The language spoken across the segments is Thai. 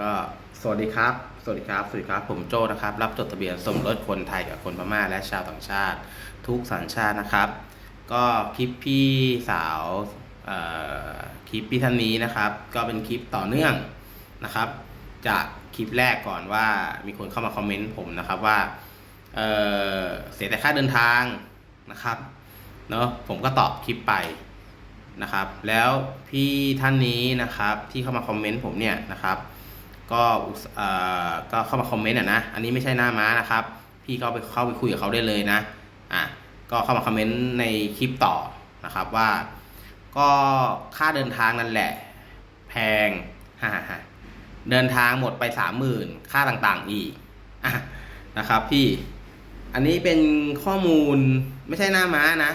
ก็สวัสดีครับ สวัสดีครับ สวัสดีครับ ผมโจนะครับ รับจดทะเบียนสมรสคนไทยกับคนพม่าและชาวต่างชาติ ทุกสัญชาตินะครับ ก็คลิปพี่สาวคลิปพี่ท่านนี้นะครับ ก็เป็นคลิปต่อเนื่องนะครับ จากคลิปแรกก่อนว่ามีคนเข้ามาคอมเมนต์ผมนะครับว่าเเสียแต่ค่าเดินทางนะครับเนาะผมก็ตอบคลิปไปนะครับ แล้วพี่ท่านนี้นะครับที่เข้ามาคอมเมนต์ผมเนี่ยนะครับ ก็เอ่อก็เข้ามาคอมเมนต์อะนะ อันนี้ไม่ใช่หน้าม้านะครับ พี่ก็ไปเข้าไปคุยกับเขาได้เลยนะ อะ ก็เข้ามาคอมเมนต์ในคลิปต่อนะครับว่า ก็ค่าเดินทางนั่นแหละ แพงฮ่าฮ่าเดินทางหมดไปสามหมื่นค่าต่างๆอีกอะนะครับพี่ อันนี้เป็นข้อมูลไม่ใช่หน้าม้านะ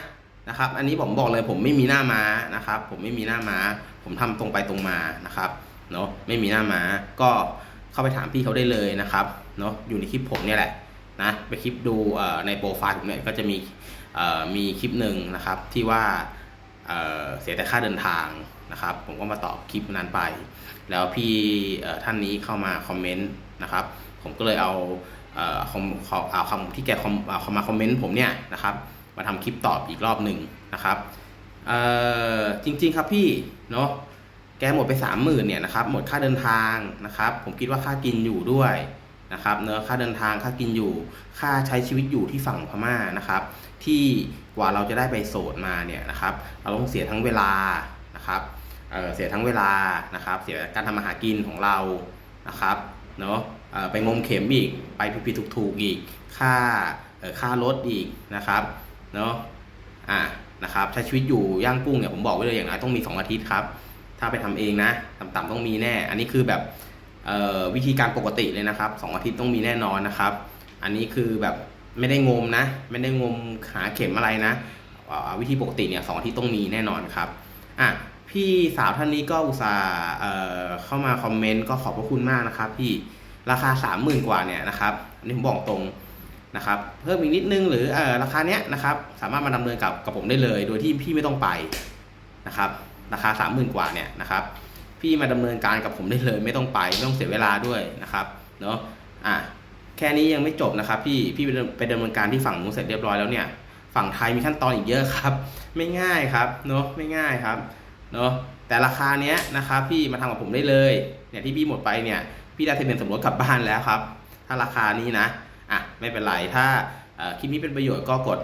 นะครับ อันนี้ผมบอกเลยผมไม่มีหน้าม้านะครับ ผมไม่มีหน้าม้า ผมทำตรงไปตรงมานะครับ เนาะไม่มีหน้าม้าก็เข้าไปถามพี่เขาได้เลยนะครับเนาะอยู่ในคลิปผมเนี่ยแหละนะไปคลิปดูในโปรไฟล์ผมเนี่ยก็จะมีมีคลิปหนึ่งนะครับที่ว่าเเสียแต่ค่าเดินทางนะครับ ผมก็มาตอบคลิปนั้นไป แล้วพี่ท่านนี้เข้ามาคอมเมนต์นะครับ ผมก็เลยเอาเอ่อคอมขอเอาคำที่แกคอมเอาเข้ามาคอมเมนต์ผมเนี่ยนะครับ มาทำคลิปตอบอีกรอบหนึ่งนะครับจริงๆครับพี่เนาะ แกหมดไปสามหมื่นเนี่ยนะครับหมดค่าเดินทางนะครับ ผมคิดว่าค่ากินอยู่ด้วยนะครับเนอะค่าเดินทางค่ากินอยู่ ค่าใช้ชีวิตอยู่ที่ฝั่งพม่านะครับ ที่กว่าเราจะได้ไปโสดมาเนี่ยนะครับ เราต้องเสียทั้งเวลานะครับเเสียทั้งเวลานะครับ เสียการทำมาหากินของเรานะครับเนาะไปงมเข็มอีกไปผิดๆถูกๆอีก ค่าค่ารถอีกนะครับเนาะอ่านะครับใช้ชีวิตอยู่ย่างกุ้งเนี่ยผมบอกไว้เลยอย่างน้อยต้องมี 2 อาทิตย์ครับ ถ้าไปทำเองนะต่ำๆต้องมีแน่ อันนี้คือแบบวิธีการปกติเลยนะครับ2อาทิตย์ต้องมีแน่นอนนะครับ อันนี้คือแบบไม่ได้งมนะ ไม่ได้งมหาเข็มอะไรนะอ่าวิธีปกติเนี่ยสองอาทิตย์ต้องมีแน่นอนครับอะพี่สาวท่านนี้ก็อุตส่าห์เข้ามาคอมเมนต์ก็ขอบพระคุณมากนะครับพี่ราคา 30,000 กว่าเนี่ยนะครับอันนี้ผมบอกตรงนะครับเพิ่มอีกนิดนึงหรือออราคาเนี้ยนะครับสามารถมาดำเนินกับกับผมได้เลย โดยที่พี่ไม่ต้องไปนะครับ ราคา 30,000 กว่าเนี่ยนะครับพี่มาดำเนินการกับผมได้เลยไม่ต้องไปไม่ต้องเสียเวลาด้วยนะครับเนาะอะแค่นี้ยังไม่จบนะครับ พี่พี่ไปดำเนินการที่ฝั่งนู้นเสร็จเรียบร้อยแล้วเนี่ยฝั่งไทยมีขั้นตอนอีกเยอะครับ ไม่ง่ายครับเนาะไม่ง่ายครับเนาะแต่ราคาเนี้ยนะครับพี่มาทำกับผมได้เลยเนี่ยที่พี่หมดไปเนี่ยพี่ได้ทะเบียนสมรสกลับบ้านแล้วครับ ถ้าราคานี้นะอะไม่เป็นไรถ้าคลิปนี้เป็นประโยชน์ก็กด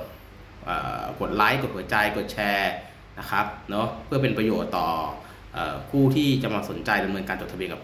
กดไลค์กดหัวใจกดแชร์ นะครับเนาะเพื่อเป็นประโยชน์ต่ออ่อผู้ที่จะมาสนใจดำเนินการจดทะเบียนกับ